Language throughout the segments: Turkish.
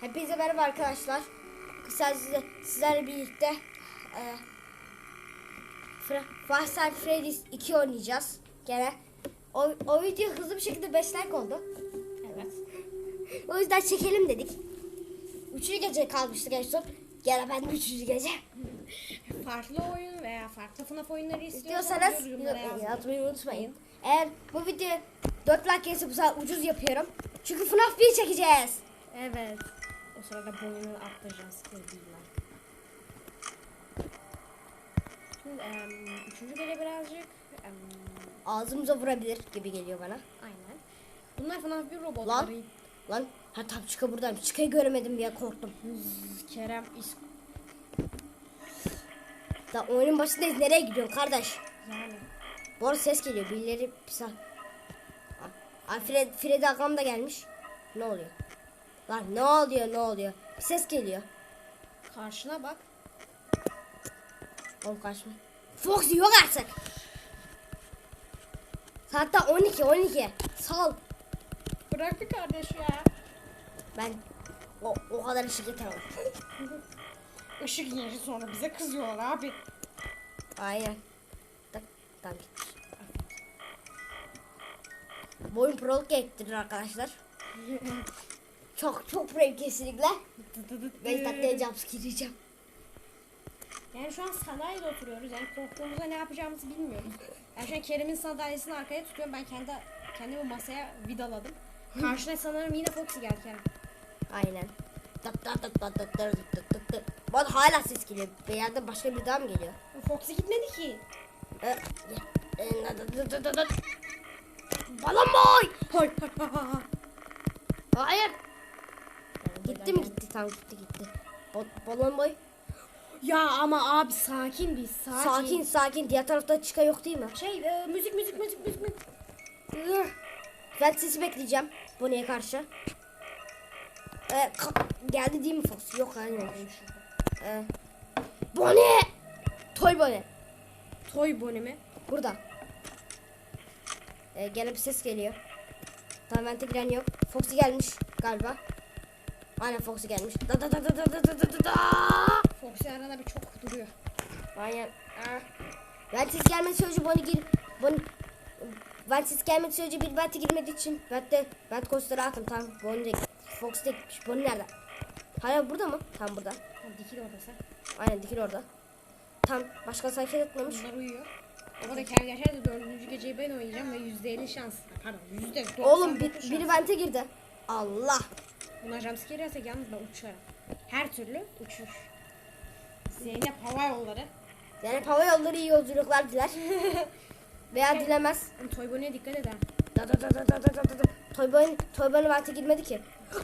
Hepinize merhaba arkadaşlar. Kısa size, sizlerle birlikte e, Nights at Freddy's 2 oynayacağız. Gene o, o video hızlı bir şekilde 5 like oldu. Evet. O yüzden çekelim dedik. Üçüncü gece kalmıştık en son. Gene ben de üçüncü gece. Farklı oyun veya farklı FNAF oyunları İstiyorsanız yazmayı unutmayın. Eğer bu video 4 like gelirse bu sefer ucuz yapıyorum. Çünkü FNAF 1 çekeceğiz. Evet. O sırada boyunu atlayacağız. Kırdılar. Şimdi em, üçüncü gece birazcık em, Ağzımıza vurabilir gibi geliyor bana. aynen. Bunlar FNAF 1 robotları. Lan. Lan ha tam çıka buradan. Çıkayı göremedim diye korktum. Kerem is Da oyunun başındayız. Nereye gidiyorsun kardeş? yani. Bu arada ses geliyor. Birileri pisa. Ay Fred, Fred Agam da gelmiş. Ne oluyor? Lan ne oluyor ne oluyor? Bir ses geliyor. Karşına bak. Oğlum kaçma. Fox yok artık. Hatta 12 12. Sal. Bırak bir kardeş ya. Ben o, o kadar ışık yeter. Işık yeri sonra bize kızıyorlar abi. Aynen. Tak, tamam gitmiş. Bu oyun prolog gerektirir arkadaşlar. çok çok pro kesinlikle. 5 dakikaya jumpscare yiyeceğim. Yani şu an sandalyede oturuyoruz. Yani korktuğumuzda ne yapacağımızı bilmiyoruz. Ben şu an Kerem'in sandalyesini arkaya tutuyorum. Ben kendi kendimi masaya vidaladım. Karşına sanırım yine Foxy geldi Kerem. Aynen. Tık tık tık tık tık tık tık tık tık. Bana hala ses geliyor. Bir yerden başka bir daha mı geliyor? Foxy gitmedi ki. Ee, e, e, tık tık tık tık tık. Balon boy! Hay hay hay hay. Hayır. Gitti mi gitti? Tamam gitti gitti. Ba- balon boy. Ya ama abi sakin bir sakin. Sakin sakin. Diğer tarafta çıka yok değil mi? Şey e, müzik müzik müzik müzik. müzik. Ben sesi bekleyeceğim. Bonnie'ye karşı. Ee, geldi değil mi Fox? Yok aynen. Ee, Bonnie! Toy Bonnie. Toy Bonnie mi? Burada. Ee, gene bir ses geliyor. Tamam vente giren yok. Foxy gelmiş galiba. Aynen Foxy gelmiş. Da da da da da da da da da. Foxy arada bir çok duruyor. Aynen. Ah. Ventis gelmedi sürece Bonnie gir. Bonnie Ventis gelmedi sürece bir vente girmediği için vente vent kostları attım. Tamam Bonnie de Fox de gitmiş. Bonnie nerede? Hala burada mı? Tam burada. Tam dikil orası. Aynen dikil orada. Tam başka sayfa etmemiş. Bunlar uyuyor. O da Kerem geçerse dördüncü geceyi ben oynayacağım ve yüzde elli şans. Pardon yüzde Oğlum bir, biri vente girdi. Allah. Buna jumpscare yersek yalnız ben uçarım. Her türlü uçur. Zeynep hava yolları. Zeynep hava yolları iyi yolculuklar diler. Veya şey, dilemez. Toybone'ye dikkat eder. Da da da da da da da da. Toybone, Toybone vakti girmedi ki.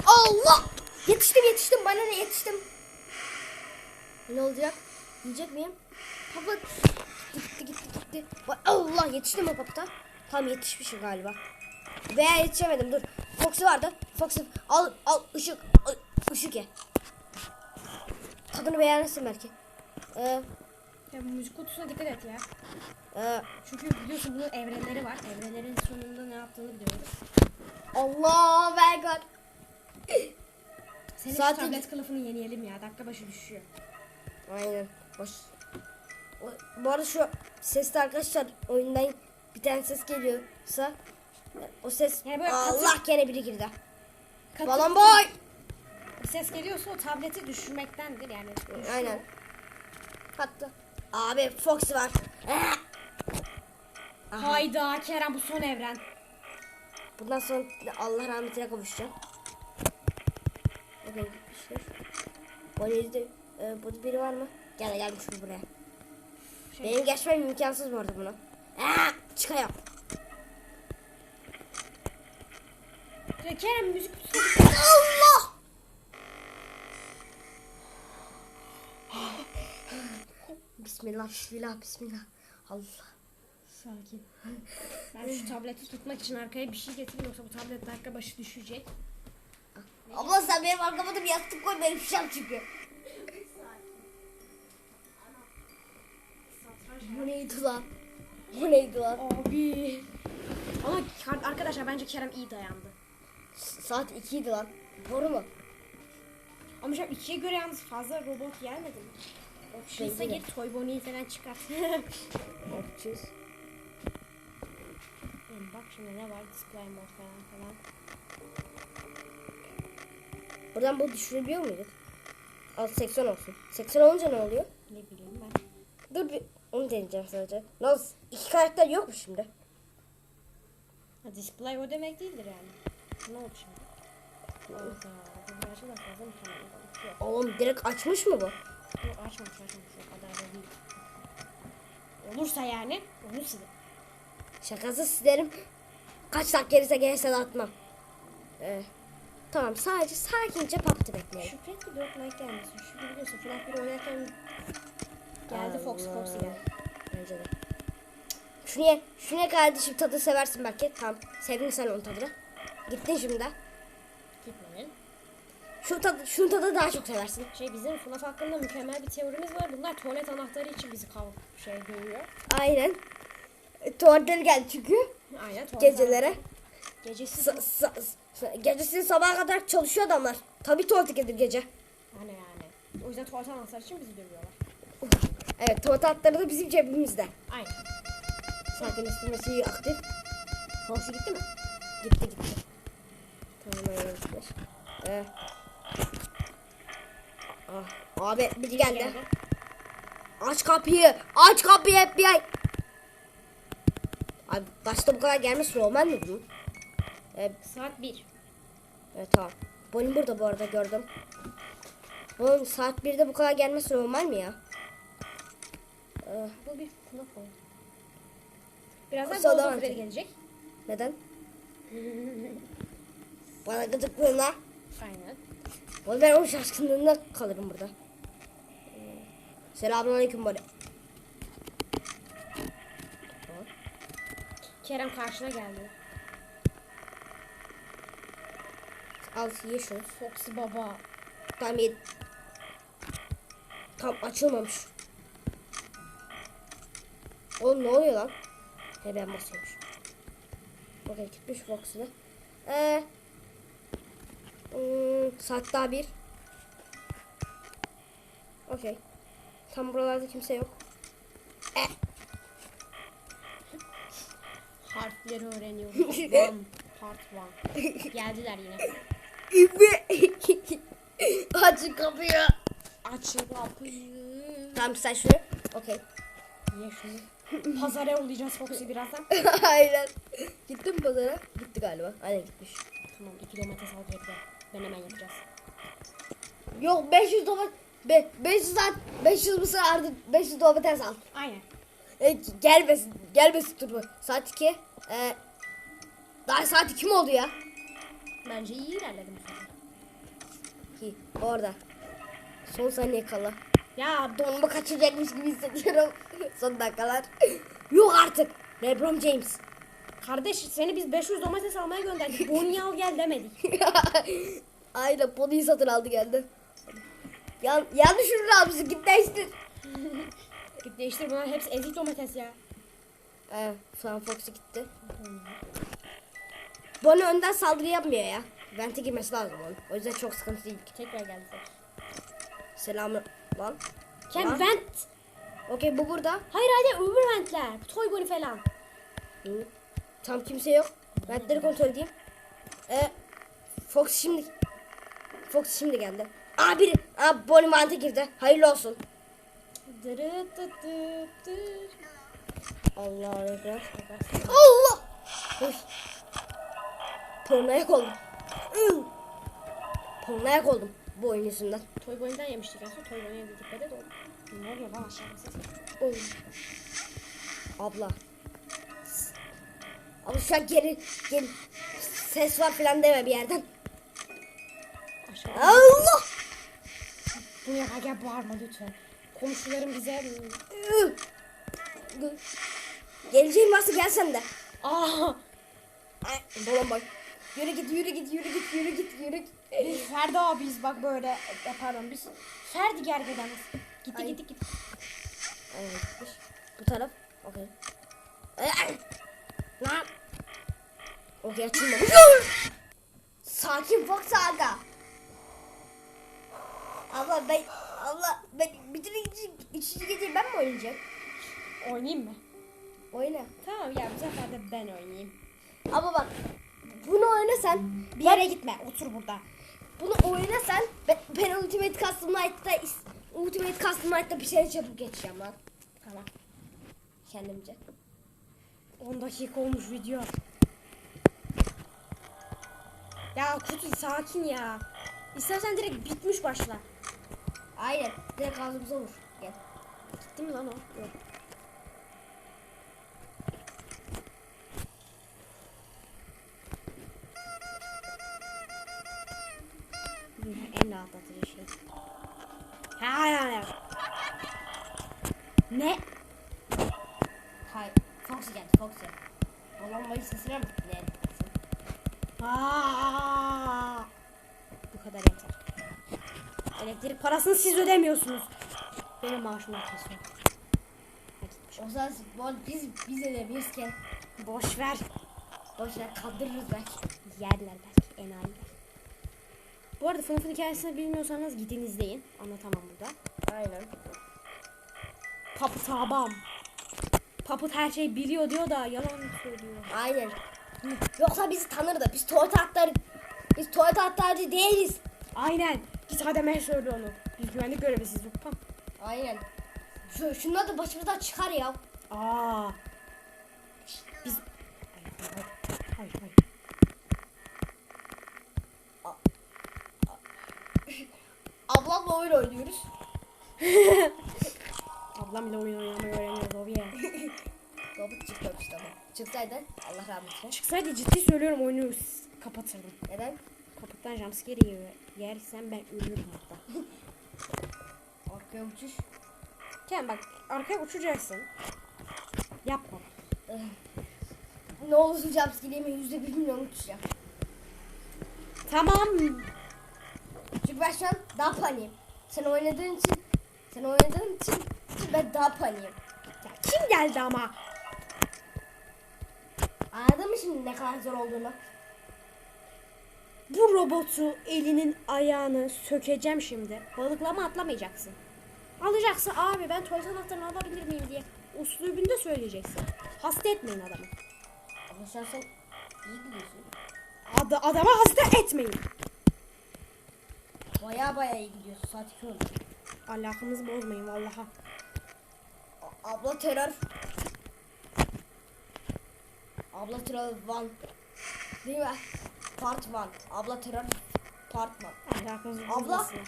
Allah! Yetiştim yetiştim bana ne yetiştim. Ne olacak? Yiyecek miyim? Papat gitti gitti gitti. Allah yetiştim o papata. Tam yetişmişim galiba. Veya yetişemedim dur. Foxy vardı. Foxy al al ışık al, ışık ye. Tadını beğenirsin belki. Ee, Ya müzik kutusuna dikkat et ya. e, Çünkü biliyorsun bunun evrenleri var. Evrenlerin sonunda ne yaptığını biliyoruz. Allah my god. Senin Zaten- şu tablet kılıfını yeniyelim ya. Dakika başı düşüyor. Aynen. Boş. O- Bu arada şu sesli arkadaşlar oyundan bir tane ses geliyorsa o ses Yani böyle Allah gene biri girdi. Katı- Balon boy. Ses geliyorsa o tableti düşürmektendir yani. Düşüyor. Aynen. Hatta abi Fox var. Aha. Hayda Kerem bu son evren. Bundan sonra Allah rahmetine kavuşacağım. Nereye gitmişler? Bonnie'de e, burada biri var mı? Gel gelmiş bu buraya. Şey, Benim geçmem imkansız bu arada bunu. Aa, çıkayım. Ya Kerem müzik Allah! Bismillah, bismillah, bismillah. Allah. Sakin. Ben şu tableti tutmak için arkaya bir şey getireyim yoksa bu tablet dakika başı düşecek. Abla sen benim arkama da bir yastık koy benim şişem çünkü. Bu neydi lan? Bu neydi lan? Abi. Ama arkadaşlar bence Kerem iyi dayandı. Saat 2 idi lan. Doğru mu? Ama şu an ikiye göre yalnız fazla robot gelmedi mi? Options'a Bence de. gir Toy Bonnie'yi falan çıkart. Options. Yani bak şimdi ne var? Display mode falan falan. Buradan bu düşürebiliyor muyduk? Al 80 olsun. 80 olunca ne oluyor? Ne bileyim ben. Dur bir onu deneyeceğim sadece. Nasıl? İki karakter yok mu şimdi? Ha, display o demek değildir yani. Ne oldu şimdi? Oğlum direkt açmış mı bu? Yok açmamış açmamış. O kadar da değil. Olursa yani onu silin. Şakası silerim. Kaç dakika gelirse gelirse de atmam. Ee, tamam sadece sakince PUBG bekleyelim. Şükret ki 4 like gelmesin. Çünkü biliyorsun Fnac 1 oynarken geldi Fox. Fox geldi. Bence de. Şunu ye. Şunu ye kardeşim tadı seversin belki. Tamam. Sevdin sen onun tadını. Gittin şimdi. de. Gitmeyin. Şu tadı, şunun tadı daha çok seversin. Şey bizim FNAF hakkında mükemmel bir teorimiz var. Bunlar tuvalet anahtarı için bizi kav şey dövüyor. Aynen. E, Tuvaletleri geldi çünkü. Aynen tuvalet Gecelere. anahtarı. Gecesi Sa- sa- sa- gecesi sabaha kadar çalışıyor adamlar. Tabii tuvalete gelir gece. yani yani. O yüzden tuvalet anahtarı için bizi dövüyorlar. Evet tuvalet hatları da bizim cebimizde. Aynen. Sakinleştirmesi aktif. Foxy gitti mi? Gitti gitti. Gitmiş. Ee. Ah, abi biri geldi. Aç kapıyı. Aç kapıyı FBI. Abi başta bu kadar gelmesi normal mi bunun? Ee, Saat 1. evet tamam. Bonnie burada bu arada gördüm. Oğlum saat 1'de bu kadar gelmesi normal mi ya? Ee, Bu bir FNAF oyunu. Birazdan Sonra Gold devam of War edelim. gelecek. neden? Bana gıdıklığına. Aynen. Oğlum ben onun şaşkınlığında kalırım burada. Selamünaleyküm Bonnie. Kerem karşına geldi. Al ye şunu. Foxy baba. Tam ye. Tam açılmamış. Oğlum ne oluyor lan? He ben basıyormuş. Okey gitmiş Fox'u Ee, hmm, daha bir. Okey. Tam buralarda kimse yok. Harfleri öğreniyoruz. one. Part one. Geldiler yine. Açın kapıyı. Açın kapıyı. Tamam sen şunu. Okey. Ye şunu. Pazara yollayacağız Foxy birazdan. Aynen. Gittin mi pazara? Gitti galiba. Aynen gitmiş. Tamam iki domates al geri. Ben hemen yapacağız. Yok 500 domates. Be, 500 saat 500 mısır artı 500 domates al. Aynen. E, gelmesin. Gelmesin dur bu. Saat 2. E, daha saat 2 mi oldu ya? Bence iyi ilerledim bu sefer. 2. Orada. Son saniye kala. Ya Donma kaçacakmış gibi hissediyorum. Son dakikalar. Yok artık. LeBron James. Kardeş seni biz 500 domates almaya gönderdik. Bonnie al gel demedik. Aynen poniyi satın aldı geldi. Yan, yanlış ürün almışsın git değiştir. Git değiştir bunlar hepsi ezik domates ya. Ee, Fan Fox'u gitti. Bonnie önden saldırı yapmıyor ya. Vente girmesi lazım onun. O yüzden çok sıkıntı değil. Tekrar geldi. Selamı lan. Ken Lan. vent. Okey bu burada. Hayır hayır öbür ventler. Toy Bonnie falan. Hı. Tam kimse yok. Ventleri kontrol edeyim. Ee, Fox şimdi Fox şimdi geldi. Aa biri. Aa Bonnie vente girdi. Hayırlı olsun. Allah ekber. Allah. Üf. Pornayak oldum. Pornayak oldum bu oyun yüzünden. Toy Bonnie'den yemiştik aslında. Toy bir dikkat et oğlum. Ne oluyor lan aşağıda ses? Abla. Abla şu an geri, geri ses var falan deme bir yerden. Aşağıda. Allah. Bunu yaparken bağırma lütfen. Komşularım bize... Geleceğin varsa gel sen de. Aa! Ay, Babam bak. Yürü git yürü git yürü git yürü git yürü git. Biz Ferdi abiyiz bak böyle. E, pardon biz Ferdi gergedeniz. Gitti Ay. gitti gitti. Gitmiş. Bu taraf. Okey. Lan. Okey açılmamış. Sakin Fox Aga. Abla ben abla ben bütün üçüncü, üçüncü geceyi ben mi oynayacağım? Oynayayım mı? Oyna. Tamam ya bu sefer de ben oynayayım. Ama bak bunu oyna sen. Bir yere gitme otur burada. Bunu oyna sen. Ben, ben Ultimate Custom Night'ta Ultimate Custom Night'ta bir şey çabuk geçeceğim lan. Tamam. Kendimce. 10 dakika olmuş video. Ya Kutu sakin ya. İstersen direkt bitmiş başla. Aynen. Direkt ağzımıza vur. Gel. Gitti mi lan o? Yok. Elektrik parasını siz ödemiyorsunuz. Benim maaşımı kesiyor. O zaman bu- biz biz edebilirken Boş ver. boşver kandırırız belki. Yerler belki enayiler. Bu arada FNAF'ın hikayesini bilmiyorsanız gidin izleyin. Anlatamam burada. Aynen. Paput abam. Paput her şeyi biliyor diyor da yalan söylüyor. Aynen. Yoksa bizi tanırdı. Biz tuvalet atları biz tuvalet atlarcı değiliz. Aynen. Git Adem'e söyle onu. Biz güvenlik görevlisiyiz Lütfen. Aynen. Şu, şunlar da başımızdan çıkar ya. Aa. Biz... Hayır, hayır, hayır. Ablamla oyun oynuyoruz. Ablam bile oyun oynamayı öğreniyor Bobby. Robot çıkmamış tamam. Çıksaydı Allah rahmet eylesin. Çıksaydı ciddi söylüyorum oyunu kapatırdım. Neden? Kapıttan jumpscare yer, yersen ben ölürüm hatta. Arkaya uçuş. Ken bak arkaya uçacaksın. Yapma. Ne olursa jumpscare'ime yüzde bir milyon uçacağım. Tamam. Çünkü ben şu an daha paniyim. Sen oynadığın için sen oynadığın için ben daha paniyim. Ya kim geldi ama? Anladın mı şimdi ne kadar zor olduğunu? Bu robotu elinin ayağını sökeceğim şimdi. Balıklama atlamayacaksın. Alacaksın abi ben tuvalet anahtarını alabilir miyim diye. Uslubunda söyleyeceksin. Hasta etmeyin adamı. Ama an sen iyi gidiyorsun. Ad adama hasta etmeyin. Baya baya iyi gidiyorsun. Saat 2 oldu. Alakamızı bozmayın vallaha. A- Abla terör. Abla terör one. Değil mi? Part one. Abla terör part one. Alakamızı Abla. bozmasın.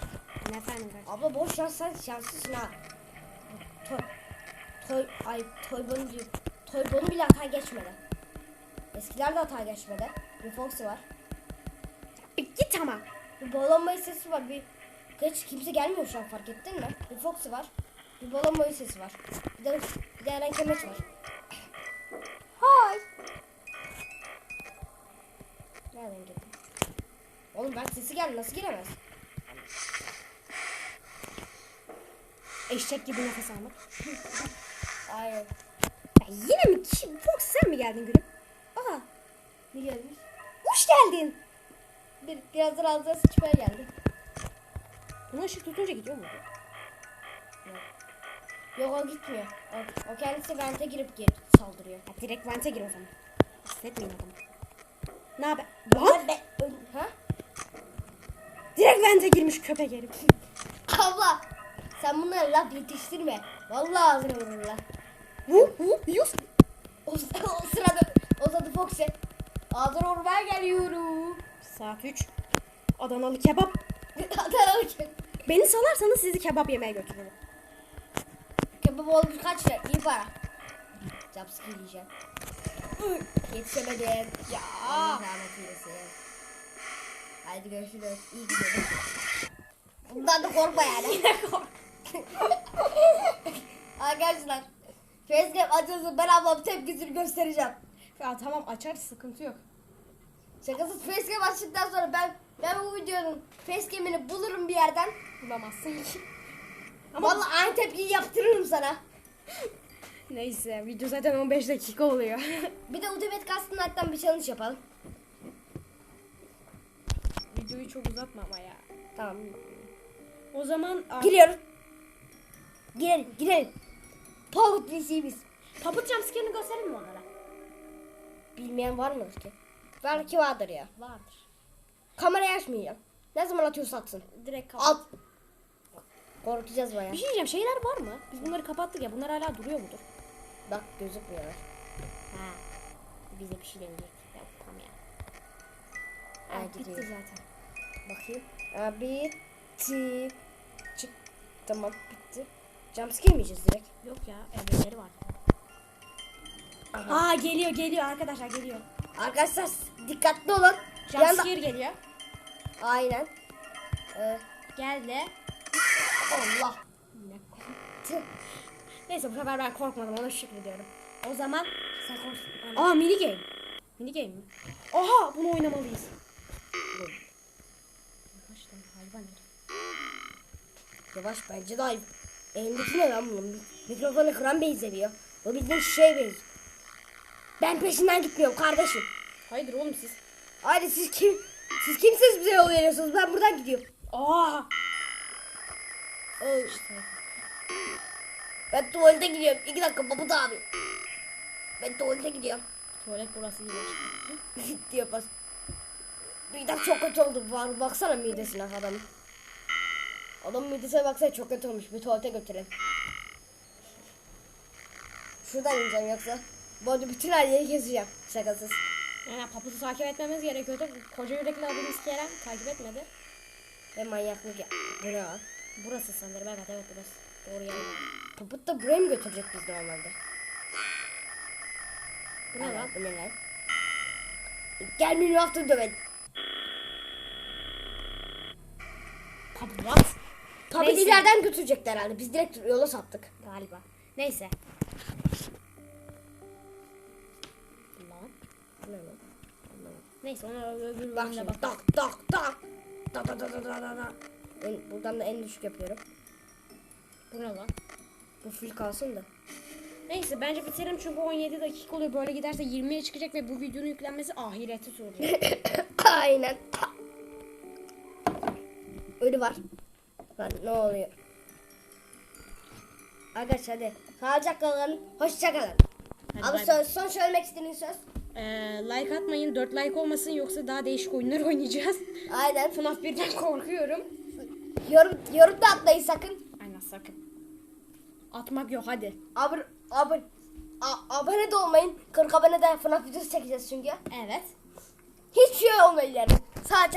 Ne efendim? Abla boş ver sen şanslısın ha. Toy, toy, ay toy bonu diyor. Toy bonu bile hata geçmedi. Eskiler de hata geçmedi. Bir Foxy var. E, Git ama. Bir balon boyu sesi var. Bir hiç kimse gelmiyor şu an fark ettin mi? Bir Foxy var. Bir balon boyu sesi var. Bir de, bir de Eren Kemeç var. Hay. Nereden girdin? Oğlum bak sesi geldi nasıl giremez? Eşek gibi nefes almak. Aynen. Ya yine mi? Kim? Fox sen mi geldin gülüm? Aa. Ne gelmiş? Hoş geldin. Bir, birazdan ağzına sıçmaya geldi. Buna ışık tutunca gidiyor mu? Yok o gitmiyor. O, o kendisi vente girip geri saldırıyor. Ya direkt vente gir o zaman. Hissetmeyin adamı. Ne haber? Lan! be, ö- ha? Direkt vente girmiş köpek herif. Abla sen bunlara laf yetiştirme. Vallahi ağzına vururlar. Hu hu yus. O, o sırada o sırada Foxy. Ağzına vurmaya geliyorum. Saat 3. Adanalı kebap. Adanalı ki. Beni salarsanız sizi kebap yemeye götürürüm. Kebap olmuş kaç lira? İyi para. Jumpscare yiyeceğim. Yetişemedim. Ya. Allah rahmet eylesin. Hadi görüşürüz. İyi gidelim. Bundan da korkma yani. Yine kork. Arkadaşlar. Facecam açılsın ben ablam tepkisini göstereceğim. Ya tamam açarız sıkıntı yok. Şakasız facecam açtıktan sonra ben ben bu videonun facecam'ini bulurum bir yerden. Bulamazsın ki. Ama Vallahi aynı tepkiyi yaptırırım sana. neyse video zaten 15 dakika oluyor. Bir de Ultimate Custom Night'tan bir challenge yapalım. Videoyu çok uzatma ama ya. Tamam. O zaman artık Giriyoruz. Girelim girelim. Pavut biz. Puppet jumpscare'ını gösterelim mi onlara? Bilmeyen var mıdır ki? Belki vardır ya. Vardır. Kamerayı açmayacağım. Ne zaman atıyorsa atsın. Direkt kapat. At. Korkacağız bayağı. Bir şey diyeceğim şeyler var mı? Biz bunları kapattık ya bunlar hala duruyor mudur? Bak gözükmüyorlar. Ha. Bize bir şey demeyecek. Ya tamam ya. Ha, bitti zaten. Bakayım. Aa, bitti. Çık. Tamam bitti. Jumpscare mi yiyeceğiz direkt? Yok ya evreleri var. Aha. Aa geliyor geliyor arkadaşlar geliyor. Arkadaşlar dikkatli olun. Jumpscare geliyor. Aynen. Ee, Geldi. Allah. Ne. Neyse bu sefer ben korkmadım ona şükrediyorum. O zaman sen kork. Aa mini game. Mini game mi? Aha bunu oynamalıyız. Yavaş lan hayvan. Yavaş bence daha iyi. Elindeki ne lan bunun? Mikrofonu kıran benzemiyor. O bildiğin şey benziyor. Ben peşinden gitmiyorum kardeşim. Hayırdır oğlum siz? Haydi siz kim? Siz kimsiniz bize yol veriyorsunuz? Ben buradan gidiyorum. Aa. Oo, Ben tuvalete gidiyorum. İki dakika Mahmut abi. Ben tuvalete gidiyorum. Tuvalet burası değil. diyor bas. Midem çok kötü oldu. Var, baksana midesine adamın. Adamın midesine baksana çok kötü olmuş. Bir tuvalete götürelim. Şuradan ineceğim yoksa. Bu arada bütün her yeri gezeceğim. Şakasız. Yani papuzu takip etmemiz gerekiyordu. Koca yürekli abimiz Kerem takip etmedi. Ve manyaklık ya. Bu ne lan? Burası sanırım evet evet burası. Doğru yer. Papıt da buraya mı götürecek biz normalde? Bu ne lan? Bu ne lan? Gel beni hafta. Paput what? Tabii ileriden götürecekler herhalde. Biz direkt yola saptık. Galiba. Neyse. Lan. Ne lan? Neyse ona öbür Bak şimdi tak tak tak. Tak tak tak tak tak. En, buradan da en düşük yapıyorum. Bu ne lan? Bu full kalsın da. Neyse bence bitirelim çünkü 17 dakika oluyor. Böyle giderse 20'ye çıkacak ve bu videonun yüklenmesi ahireti soracak. Aynen. Ölü var. Lan ne oluyor? Arkadaşlar hadi. Sağlıcakla kalın. Hoşça kalın. Hadi Abi söz, son söylemek istediğin söz. Ee, like atmayın 4 like olmasın yoksa daha değişik oyunlar oynayacağız. Aynen. FNAF 1'den korkuyorum. Yorum, yorum da atmayın sakın. Sakın. Atmak yok hadi. Abone, abone, a- abone de olmayın. 40 abone de FNAF videosu çekeceğiz çünkü. Evet. Hiç şey olmayın yani.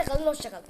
Kalın. Hoşça kalın.